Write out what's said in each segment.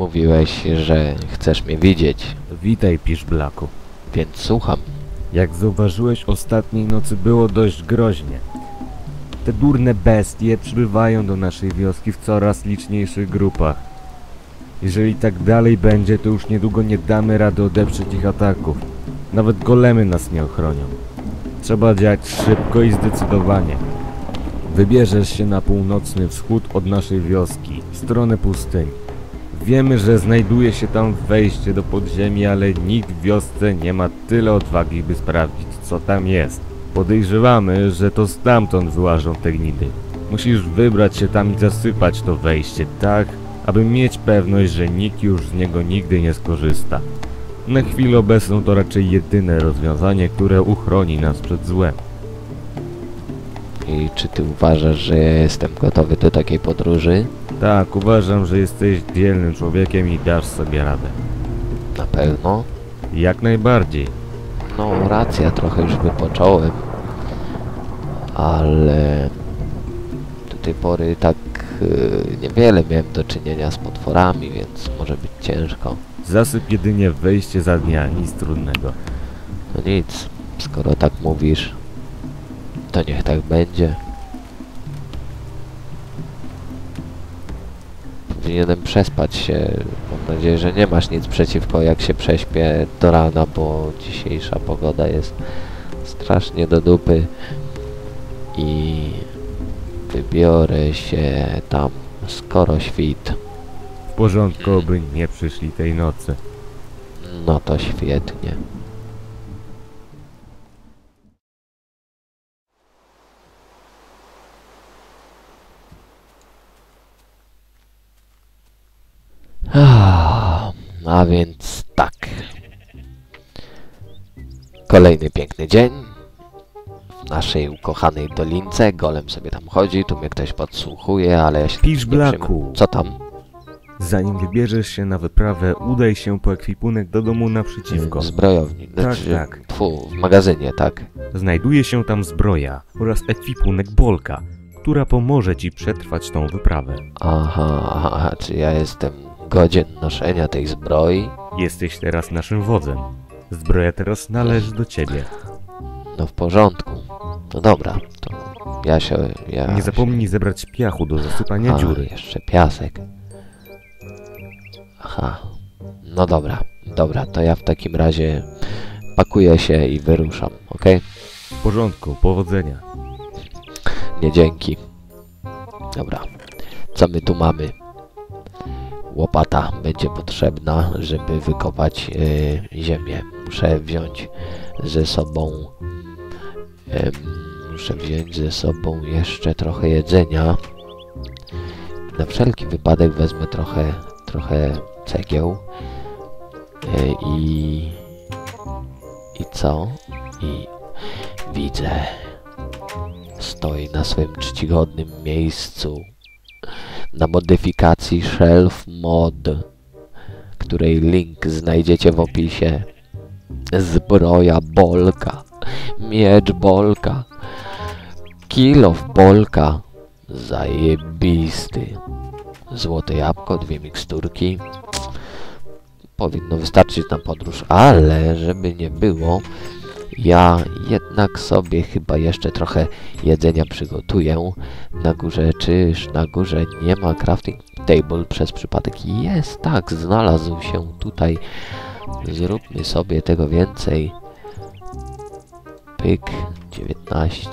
Mówiłeś, że chcesz mnie widzieć, Witaj, Piszblaku. więc słucham. Jak zauważyłeś, ostatniej nocy było dość groźnie. Te durne bestie przybywają do naszej wioski w coraz liczniejszych grupach. Jeżeli tak dalej będzie, to już niedługo nie damy rady odeprzeć ich ataków. Nawet golemy nas nie ochronią. Trzeba działać szybko i zdecydowanie. Wybierzesz się na północny wschód od naszej wioski, w stronę pustyni. Wiemy, że znajduje się tam wejście do podziemi, ale nikt w wiosce nie ma tyle odwagi, by sprawdzić, co tam jest. Podejrzewamy, że to stamtąd wyłażą te gnidy. Musisz wybrać się tam i zasypać to wejście tak, aby mieć pewność, że nikt już z niego nigdy nie skorzysta. Na chwilę obecną to raczej jedyne rozwiązanie, które uchroni nas przed złem. I czy ty uważasz, że ja jestem gotowy do takiej podróży? Tak, uważam, że jesteś dzielnym człowiekiem i dasz sobie radę. Na pewno. Jak najbardziej. No, racja, trochę już wypocząłem. Ale do tej pory tak y, niewiele miałem do czynienia z potworami, więc może być ciężko. Zasyp jedynie wejście za dnia, nic trudnego. No nic, skoro tak mówisz, to niech tak będzie. Powinienem przespać się. Mam nadzieję, że nie masz nic przeciwko, jak się prześpię do rana, bo dzisiejsza pogoda jest strasznie do dupy. I wybiorę się tam skoro świt. W porządku, by nie przyszli tej nocy. No to świetnie. A więc tak. Kolejny piękny dzień. W naszej ukochanej dolince. Golem sobie tam chodzi, tu mnie ktoś podsłuchuje, ale ja się Pisz. Blaku. Co tam? Zanim wybierzesz się na wyprawę, udaj się po ekwipunek do domu naprzeciwko. W zbrojowni. Tak, Znaczy, tak. Tfu, w magazynie, tak. Znajduje się tam zbroja oraz ekwipunek Bolka, która pomoże ci przetrwać tą wyprawę. Aha, aha, czy ja jestem godzien noszenia tej zbroi? Jesteś teraz naszym wodzem. Zbroja teraz należy do ciebie. No w porządku. No dobra, to ja się... Ja Nie zapomnij zebrać piachu do zasypania A, dziury. jeszcze piasek. Aha. No dobra, dobra, to ja w takim razie pakuję się i wyruszam, okej? W porządku, powodzenia. Nie dzięki. Dobra. Co my tu mamy? Łopata będzie potrzebna, żeby wykopać e, ziemię. Muszę wziąć ze sobą... em, muszę wziąć ze sobą jeszcze trochę jedzenia. Na wszelki wypadek wezmę trochę, trochę cegieł. E, I... I co? I widzę stoi na swoim czcigodnym miejscu na modyfikacji Shelf Mod, której link znajdziecie w opisie. Zbroja Bolka, miecz Bolka, kilof Bolka, zajebisty. Złote jabłko, dwie miksturki. Powinno wystarczyć na podróż, ale żeby nie było, ja jednak sobie chyba jeszcze trochę jedzenia przygotuję. Na górze, czyż na górze nie ma crafting table przez przypadek? Jest, tak, znalazł się tutaj. Zróbmy sobie tego więcej. Pyk, 19.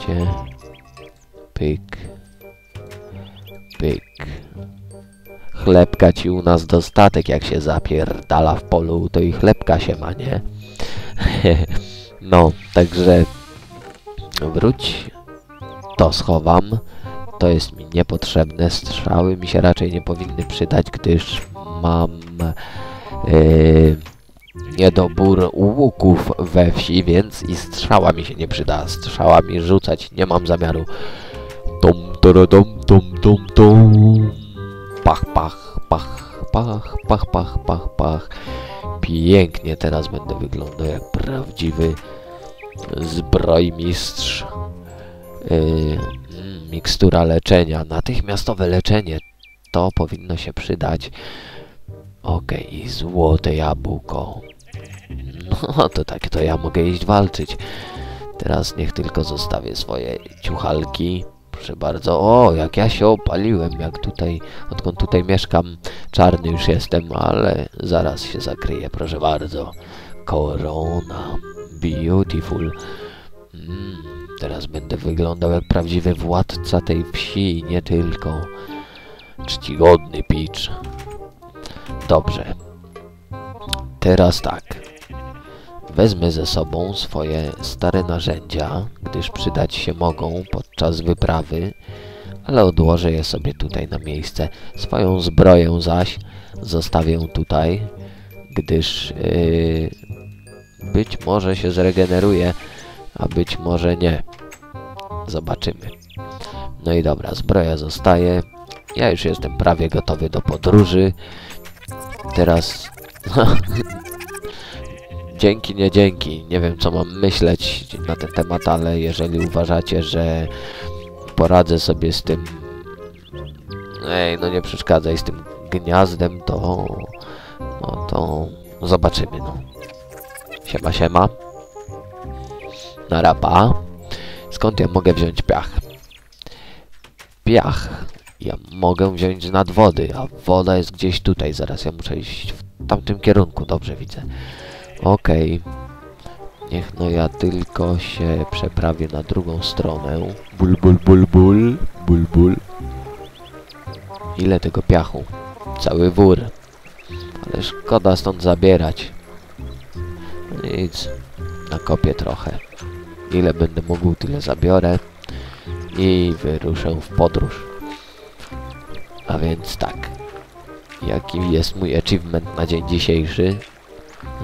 Pyk. Pyk. Chlebka ci u nas dostatek, jak się zapierdala w polu, to i chlebka się ma, nie? No, także wróć, to schowam. To jest mi niepotrzebne. Strzały mi się raczej nie powinny przydać, gdyż mam yy, niedobór łuków we wsi, więc i strzała mi się nie przyda. Strzała mi rzucać nie mam zamiaru. Dum, dum, dum, dum, dum. Pach, pach, pach, pach, pach, pach, pach, pach. Pięknie teraz będę wyglądał jak prawdziwy zbrojmistrz. Yy, mikstura leczenia, natychmiastowe leczenie. To powinno się przydać. Okej, i złote jabłko. No to tak, to ja mogę iść walczyć. Teraz niech tylko zostawię swoje ciuchalki. Proszę bardzo. O, jak ja się opaliłem, jak tutaj, odkąd tutaj mieszkam, czarny już jestem, ale zaraz się zakryję, proszę bardzo. Korona. Beautiful. Mm, teraz będę wyglądał jak prawdziwy władca tej wsi, nie tylko. Czcigodny picz. Dobrze. Teraz tak. Wezmę ze sobą swoje stare narzędzia, gdyż przydać się mogą podczas wyprawy, ale odłożę je sobie tutaj na miejsce. Swoją zbroję zaś zostawię tutaj, gdyż yy, być może się zregeneruje, a być może nie. Zobaczymy. No i dobra, zbroja zostaje. Ja już jestem prawie gotowy do podróży. Teraz... dzięki, nie dzięki. Nie wiem, co mam myśleć na ten temat, ale jeżeli uważacie, że poradzę sobie z tym... Ej, no nie przeszkadzaj z tym gniazdem, to... No to... Zobaczymy, no. Siema, siema. Narapa. Skąd ja mogę wziąć piach? Piach ja mogę wziąć nad wody, a woda jest gdzieś tutaj. Zaraz ja muszę iść w tamtym kierunku. Dobrze widzę. Okej. Niech no ja tylko się przeprawię na drugą stronę. Bul, bul, bul, bul. Bul, bul. Ile tego piachu? Cały wór. Ale szkoda stąd zabierać. Nic. Nakopię trochę. Ile będę mógł, tyle zabiorę. I wyruszę w podróż. A więc tak. Jaki jest mój achievement na dzień dzisiejszy?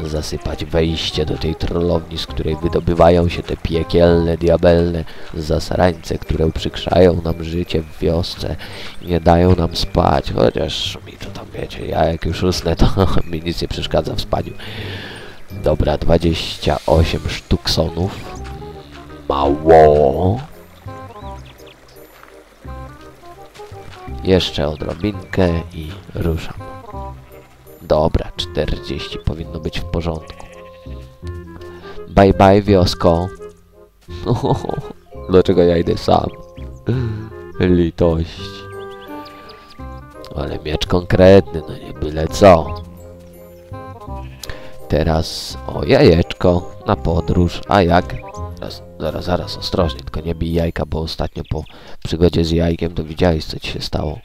Zasypać wejście do tej trollowni, z której wydobywają się te piekielne, diabelne zasrańce, które uprzykrzają nam życie w wiosce i nie dają nam spać. Chociaż mi to tam wiecie, ja jak już usnę, to mi nic nie przeszkadza w spaniu. Dobra, 28 sztuk sonów. Mało. Jeszcze odrobinkę i ruszam. Dobra, 40 powinno być w porządku. Bye bye wiosko. Dlaczego ja idę sam? Litość. Ale miecz konkretny, no nie byle co. Teraz o jajeczko na podróż. A jak? Zaraz, zaraz, zaraz, ostrożnie, tylko nie bij jajka, bo ostatnio po przygodzie z jajkiem to widziałeś co ci się stało.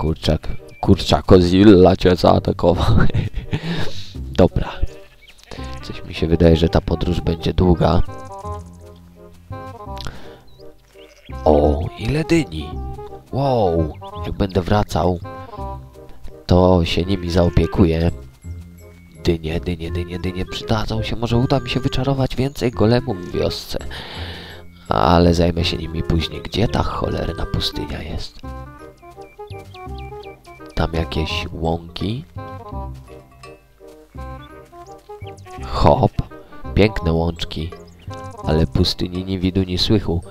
Kurczak, kurczakozilla cię zaatakował. Dobra. Coś mi się wydaje, że ta podróż będzie długa. O, ile dyni! Wow, jak będę wracał, to się nimi zaopiekuję. Dynie, dynie, dynie, dynie przydadzą się. Może uda mi się wyczarować więcej golemów w wiosce. Ale zajmę się nimi później. Gdzie ta cholerna pustynia jest? Tam jakieś łąki. Hop. Piękne łączki. Ale pustyni nie widu, ni słychu.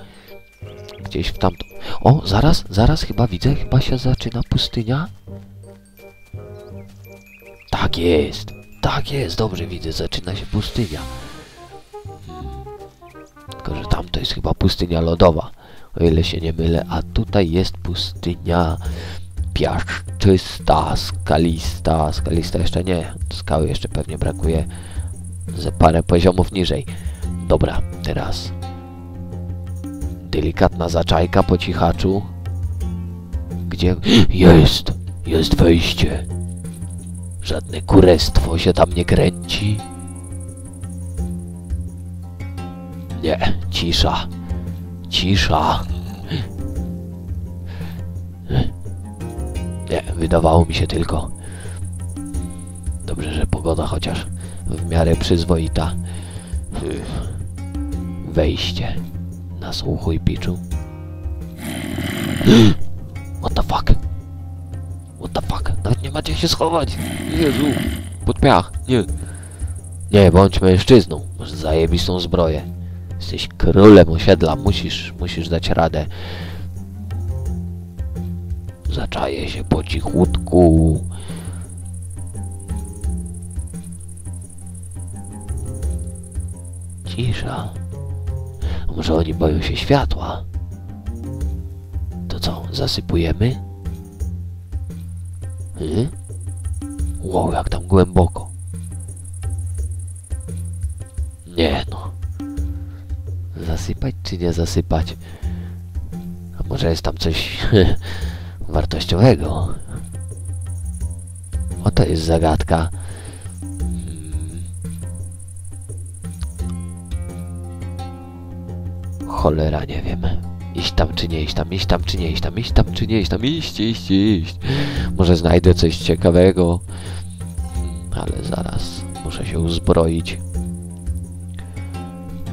Gdzieś w tamto... O, zaraz, zaraz chyba widzę. Chyba się zaczyna pustynia. Tak jest. Tak jest, dobrze widzę, zaczyna się pustynia. Tylko, że tam to jest chyba pustynia lodowa, o ile się nie mylę, a tutaj jest pustynia piaszczysta, skalista, skalista jeszcze nie, skały jeszcze pewnie brakuje ze parę poziomów niżej. Dobra, teraz delikatna zaczajka po cichaczu. Gdzie? Jest! Jest wejście! Żadne kurestwo się tam nie kręci. Nie, cisza. Cisza. Nie, wydawało mi się tylko. Dobrze, że pogoda chociaż w miarę przyzwoita. Wejście. Nasłuchuj, piczu. się schować! Jezu! Pod piach! Nie! Nie, bądź mężczyzną. Masz zajebistą zbroję. Jesteś królem osiedla. Musisz, musisz dać radę. Zaczaję się po cichutku. Cisza. Może oni boją się światła? To co, zasypujemy? Hmm? Wow, jak tam głęboko. Nie no. Zasypać czy nie zasypać? A może jest tam coś wartościowego? Oto jest zagadka. Hmm. Cholera, nie wiem. Iść tam czy nie iść tam, iść tam czy nie iść tam, iść tam czy nie iść tam, iść, iść, iść. Może znajdę coś ciekawego. Ale zaraz muszę się uzbroić.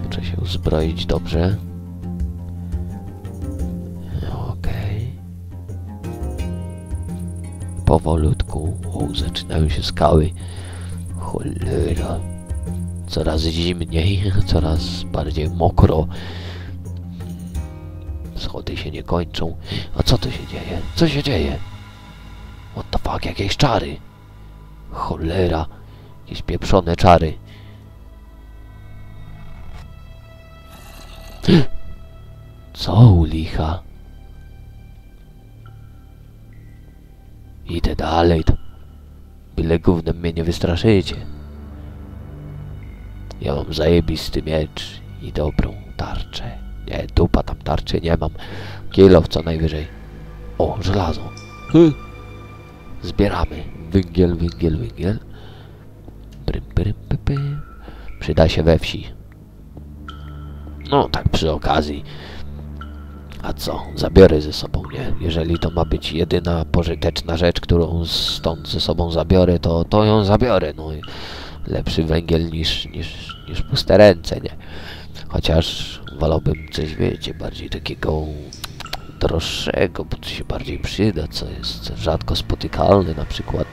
Muszę się uzbroić dobrze. Okej. Powolutku. O, zaczynają się skały. Cholera. Coraz zimniej, coraz bardziej mokro. Schody się nie kończą. A co tu się dzieje? Co się dzieje? What the fuck, jakieś czary. Cholera. Jakieś pieprzone czary. Co u licha? Idę dalej. To byle gównem mnie nie wystraszycie. Ja mam zajebisty miecz i dobrą tarczę. Nie, dupa tam tarczy nie mam. Kilow co najwyżej. O, żelazo. Hy. Zbieramy. Węgiel, węgiel, węgiel. Brym, brym, py, py. Przyda się we wsi. No, tak przy okazji. A co? Zabiorę ze sobą, nie? Jeżeli to ma być jedyna pożyteczna rzecz, którą stąd ze sobą zabiorę, to, to ją zabiorę, no. Lepszy węgiel niż, niż, niż puste ręce, nie? Chociaż wolałbym coś, wiecie, bardziej takiego droższego, bo to się bardziej przyda, co jest rzadko spotykalne, na przykład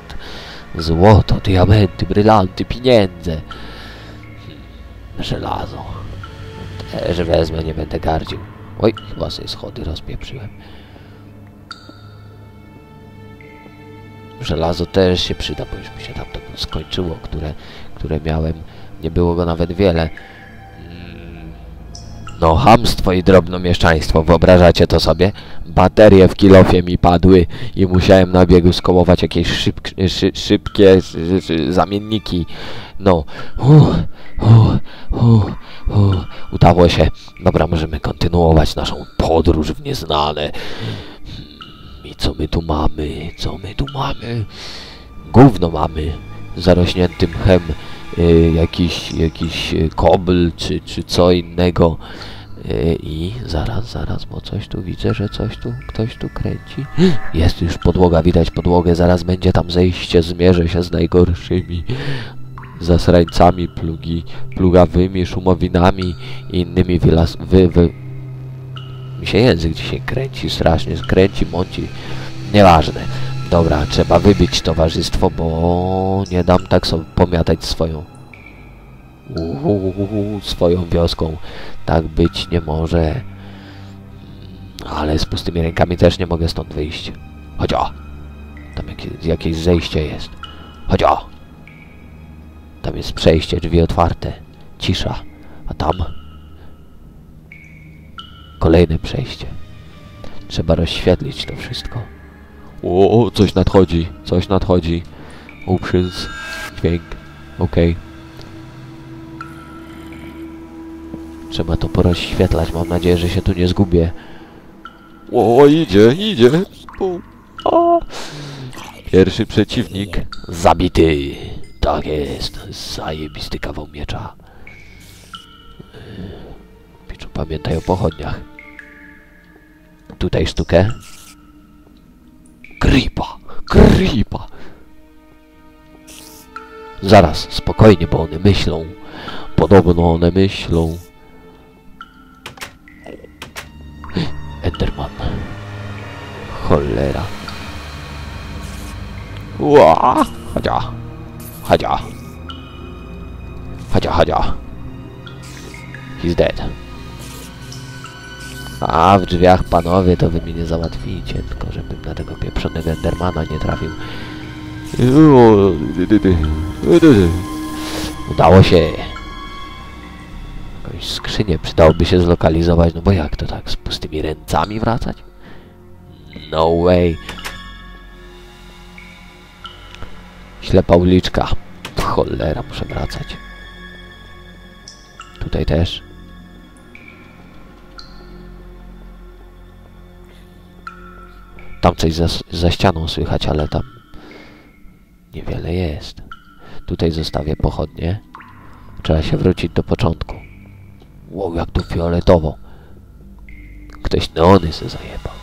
złoto, diamenty, brylanty, pieniądze, żelazo. Też wezmę, nie będę gardził. Oj, chyba sobie schody rozpieprzyłem. Żelazo też się przyda, bo już mi się tam to skończyło, które, które miałem. Nie było go nawet wiele. No, hamstwo i drobnomieszczaństwo, wyobrażacie to sobie? Baterie w kilofie mi padły i musiałem na biegu skołować jakieś szy, szybkie szy, szy, zamienniki. No, uh, uh, uh, uh. udało się. Dobra, możemy kontynuować naszą podróż w nieznane. Hmm, I co my tu mamy? Co my tu mamy? Gówno mamy. Zarośnięty mchem y, jakiś, jakiś y, kobl czy, czy co innego. Y, I zaraz, zaraz, bo coś tu widzę, że coś tu, ktoś tu kręci. Jest już podłoga, widać podłogę, zaraz będzie tam zejście, zmierzę się z najgorszymi zasrańcami, plugi, plugawymi, szumowinami i innymi wylas... Wy, wy... Mi się język dzisiaj kręci strasznie, kręci, mąci. Nieważne. Dobra, trzeba wybić towarzystwo, bo nie dam tak sobie pomiatać swoją swoją wioską. Tak być nie może. Ale z pustymi rękami też nie mogę stąd wyjść. Chodź o! Tam jakie, jakieś zejście jest. Chodź o! Tam jest przejście, drzwi otwarte. Cisza. A tam... Kolejne przejście. Trzeba rozświetlić to wszystko. O, coś nadchodzi. Coś nadchodzi. Uprzyz. Dźwięk. Okej. Trzeba to porozświetlać. Mam nadzieję, że się tu nie zgubię. O, idzie, idzie. A. Pierwszy przeciwnik zabity. Tak jest. Zajebisty kawał miecza. Pieczu, pamiętaj o pochodniach. Tutaj sztukę. Gripa! Gripa! Zaraz, spokojnie, bo one myślą. Podobno one myślą. Enderman. Cholera. Ła! Chadzia. Chadzia. Chadzia, chadzia. He's dead. A, w drzwiach, panowie, to wy mnie nie załatwicie, tylko żebym na tego pieprzonego Endermana nie trafił. Udało się. jakąś skrzynię przydałoby się zlokalizować, no bo jak to tak, z pustymi ręcami wracać? No way. Ślepa uliczka. Cholera, muszę wracać. Tutaj też. Tam coś za, ścianą słychać, ale tam niewiele jest. Tutaj zostawię pochodnie. Trzeba się wrócić do początku. Wow, jak tu fioletowo. Ktoś neony se zajebał.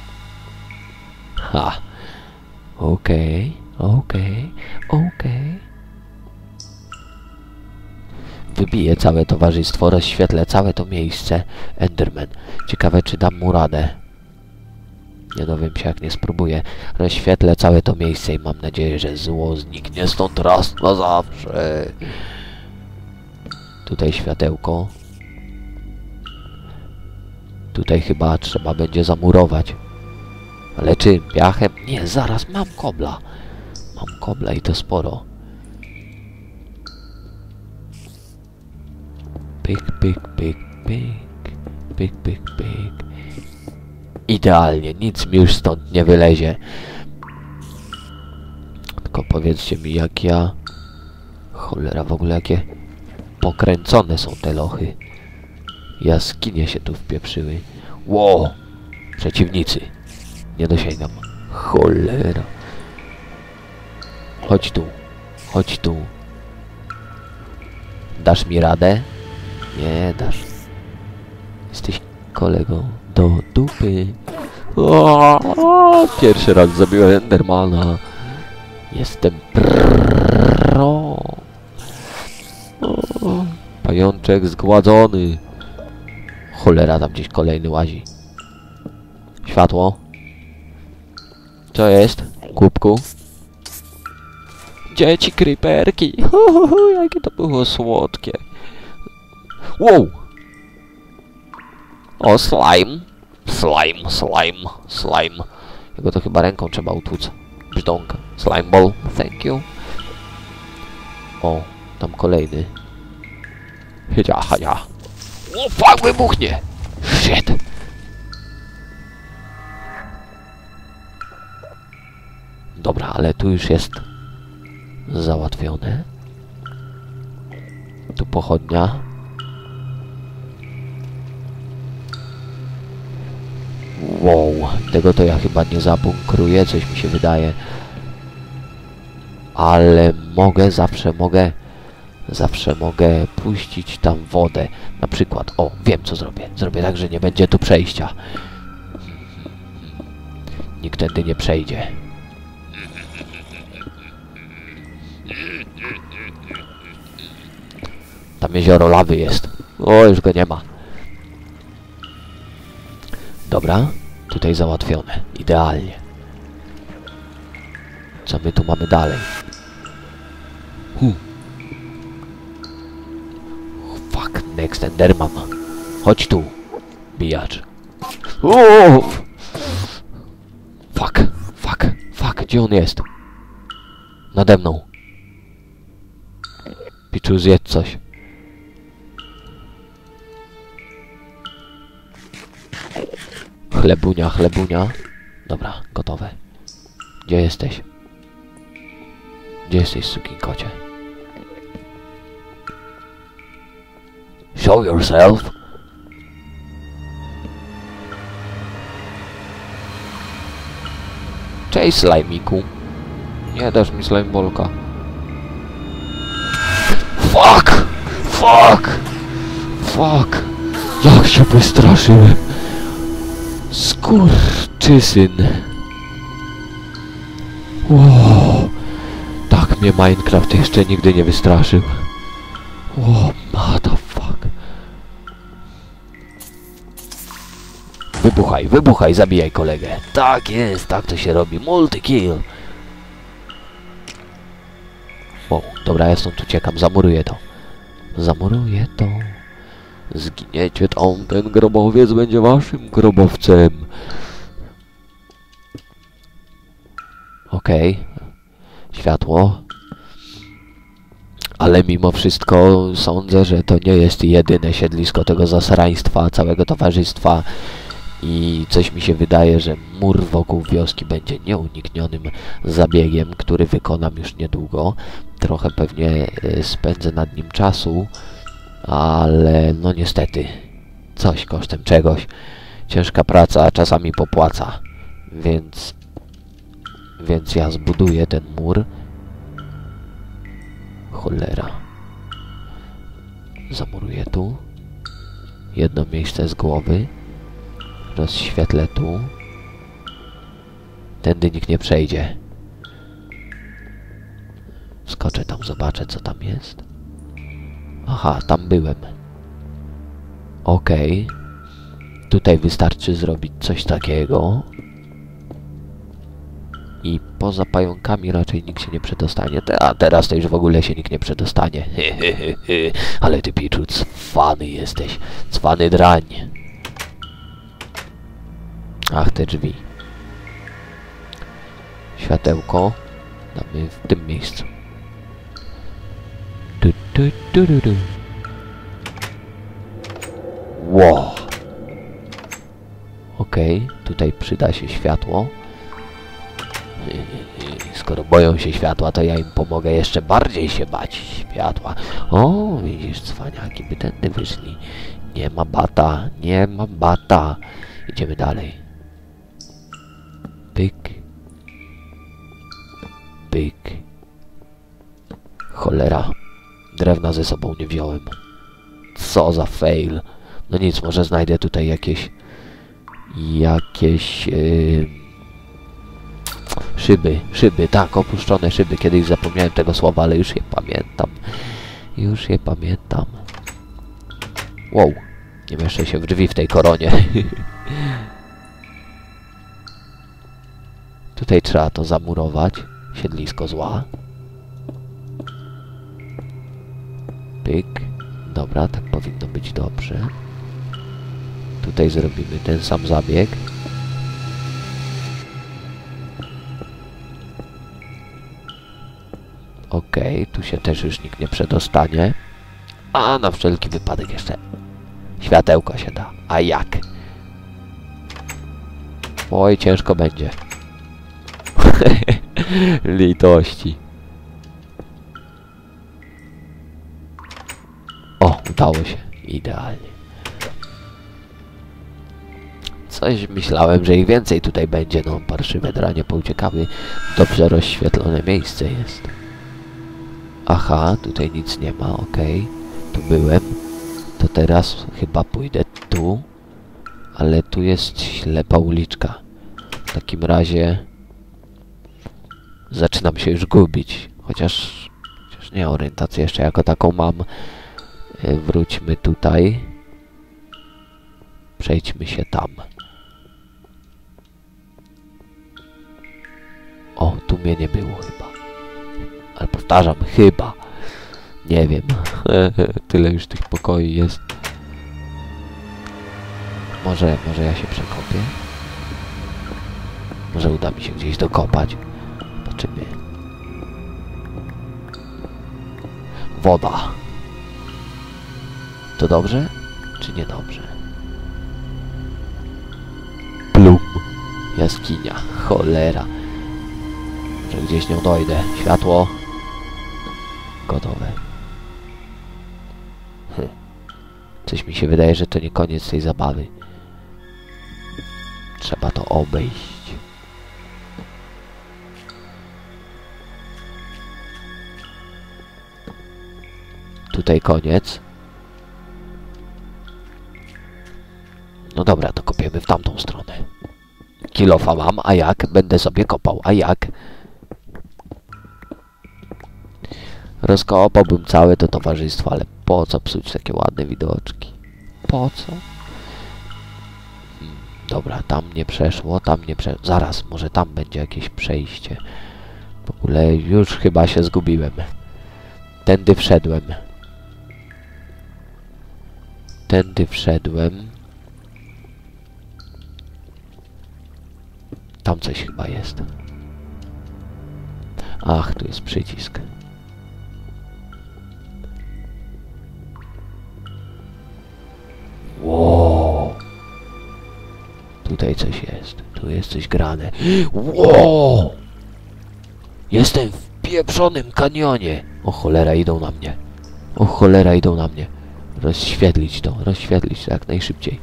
Ha. Okej, okej, okej. Wybiję całe towarzystwo, rozświetlę całe to miejsce. Enderman. Ciekawe, czy dam mu radę. Nie dowiem się, jak nie spróbuję. Rozświetlę całe to miejsce i mam nadzieję, że zło zniknie stąd raz na zawsze. Tutaj światełko. Tutaj chyba trzeba będzie zamurować. Ale czym? Piachem? Nie, zaraz, mam kobla. Mam kobla i to sporo. Pyk, pyk, pyk, pyk. Pyk, pyk, pyk. Idealnie, nic mi już stąd nie wylezie. Tylko powiedzcie mi, jak ja... Cholera, w ogóle jakie pokręcone są te lochy. Jaskinie się tu wpieprzyły. Ło! Przeciwnicy. Nie dosięgam. Cholera. Chodź tu. Chodź tu. Dasz mi radę? Nie dasz. Jesteś kolegą dupy. Pierwszy raz zabiłem Endermana. Jestem pro. Pajączek zgładzony. Cholera, tam gdzieś kolejny łazi. Światło. Co jest? Kubku. Dzieci creeperki. Hu, hu, hu, jakie to było słodkie. Wow! O, slime. Slime, slime, slime. Jego to chyba ręką trzeba utłuc. Brzdąk. Slime ball. Thank you. O, tam kolejny. Hydzia, hadzia. O, fuck, wybuchnie! Shit! Dobra, ale tu już jest załatwione. Tu pochodnia. Wow, tego to ja chyba nie zabunkruję, coś mi się wydaje. Ale mogę, zawsze mogę, zawsze mogę puścić tam wodę. Na przykład, o, wiem co zrobię. Zrobię tak, że nie będzie tu przejścia. Nikt tędy nie przejdzie. Tam jezioro lawy jest. O, już go nie ma. Dobra, tutaj załatwione. Idealnie. Co my tu mamy dalej? Hu. Fuck, next Enderman. Chodź tu, bijacz. O! Fuck, fuck, fuck, gdzie on jest? Nade mną. Piczu, zjedz coś. Chlebunia, chlebunia. Dobra, gotowe. Gdzie jesteś? Gdzie jesteś, sukin kocie? Show yourself! Cześć, slajmiku. Nie dasz mi slajmbolka. Fuck! Fuck! Fuck! Jak się wystraszyłem! Skurczysyn. Wow. Tak mnie Minecraft jeszcze nigdy nie wystraszył. O, motherfuck. Wybuchaj, wybuchaj, zabijaj kolegę. Tak jest, tak to się robi. Multi-kill. O, dobra, ja stąd uciekam, zamuruję to. Zamuruję to. Zginiecie tam, ten grobowiec będzie waszym grobowcem. Okej. Światło. Ale mimo wszystko sądzę, że to nie jest jedyne siedlisko tego zasraństwa, całego towarzystwa i coś mi się wydaje, że mur wokół wioski będzie nieuniknionym zabiegiem, który wykonam już niedługo. Trochę pewnie e, spędzę nad nim czasu, ale no niestety, coś kosztem czegoś. Ciężka praca czasami popłaca, więc, więc ja zbuduję ten mur. Cholera. Zamuruję tu. Jedno miejsce z głowy. Rozświetlę tu. Tędy nikt nie przejdzie. Skoczę tam, zobaczę co tam jest. Aha, tam byłem. Okej. Tutaj wystarczy zrobić coś takiego. I poza pająkami raczej nikt się nie przedostanie. A teraz to już w ogóle się nikt nie przedostanie. Ale ty, Piczu, cwany jesteś. Cwany drań. Ach, te drzwi. Światełko damy w tym miejscu. Du, du, du, du. Wow. Okej, tutaj przyda się światło. Skoro boją się światła, to ja im pomogę jeszcze bardziej się bać światła. O, widzisz, cwaniaki by tędy wyszli. Nie ma bata, nie ma bata. Idziemy dalej. Pyk. Pyk. Cholera. Drewna ze sobą nie wziąłem. Co za fail. No nic, może znajdę tutaj jakieś... Jakieś... Yy... Szyby, szyby, tak, opuszczone szyby. Kiedyś zapomniałem tego słowa, ale już je pamiętam. Już je pamiętam. Wow, nie mieszczę się w drzwi w tej koronie. Tutaj trzeba to zamurować. Siedlisko zła. Pyk. Dobra, tak powinno być dobrze. Tutaj zrobimy ten sam zabieg. Okej, okay, tu się też już nikt nie przedostanie. A na wszelki wypadek jeszcze światełko się da. A jak? Oj, ciężko będzie. Litości. Udało się. Idealnie. Coś myślałem, że ich więcej tutaj będzie. No, parszywe dranie pouciekały. Dobrze rozświetlone miejsce jest. Aha, tutaj nic nie ma, okej. Okay. Tu byłem. To teraz chyba pójdę tu. Ale tu jest ślepa uliczka. W takim razie... Zaczynam się już gubić. Chociaż... Chociaż nie, orientację jeszcze jako taką mam. E, wróćmy tutaj. Przejdźmy się tam. O, tu mnie nie było chyba. Ale powtarzam, chyba. Nie wiem. Tyle już tych pokoi jest. Może, może ja się przekopię? Może uda mi się gdzieś dokopać. Zobaczymy. Woda. To dobrze? Czy niedobrze? Plum. Jaskinia. Cholera. Że gdzieś nią dojdę. Światło. Gotowe. Hm. Coś mi się wydaje, że to nie koniec tej zabawy. Trzeba to obejść. Tutaj koniec. Dobra, to kopiemy w tamtą stronę. Kilofa mam, a jak? Będę sobie kopał, a jak? Rozkopałbym całe to towarzystwo, ale po co psuć takie ładne widoczki? Po co? Hmm, dobra, tam nie przeszło, tam nie przeszło. Zaraz, może tam będzie jakieś przejście. W ogóle już chyba się zgubiłem. Tędy wszedłem. Tędy wszedłem. Tam coś chyba jest. Ach, tu jest przycisk. Wow. Tutaj coś jest. Tu jest coś grane. Wow. Jestem w pieprzonym kanionie. O cholera, idą na mnie. O cholera, idą na mnie. Rozświetlić to, rozświetlić to jak najszybciej.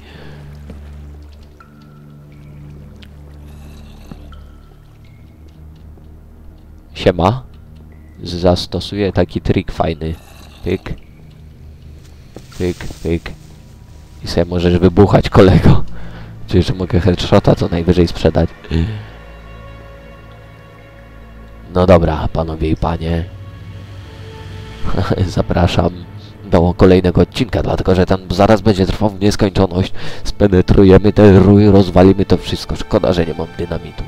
Siema. Zastosuję taki trik fajny. Pyk. Pyk, pyk. I sobie możesz wybuchać, kolego. Czy że mogę headshota co najwyżej sprzedać. No dobra, panowie i panie. Zapraszam do kolejnego odcinka, dlatego że ten zaraz będzie trwał w nieskończoność. Spenetrujemy ten rój, rozwalimy to wszystko. Szkoda, że nie mam dynamitu.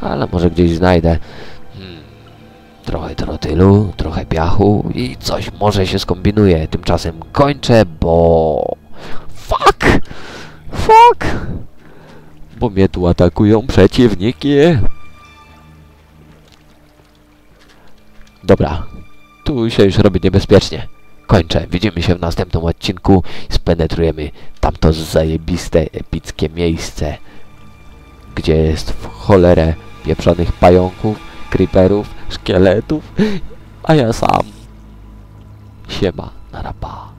Ale może gdzieś znajdę. Trochę trotylu, trochę piachu i coś może się skombinuje. Tymczasem kończę, bo... Fuck! Fuck! Bo mnie tu atakują przeciwniki. Dobra, tu się już robi niebezpiecznie. Kończę. Widzimy się w następnym odcinku. Spenetrujemy tamto zajebiste, epickie miejsce, gdzie jest w cholerę pieprzonych pająków, creeperów, szkieletów, a ja sam. Siema, narapa.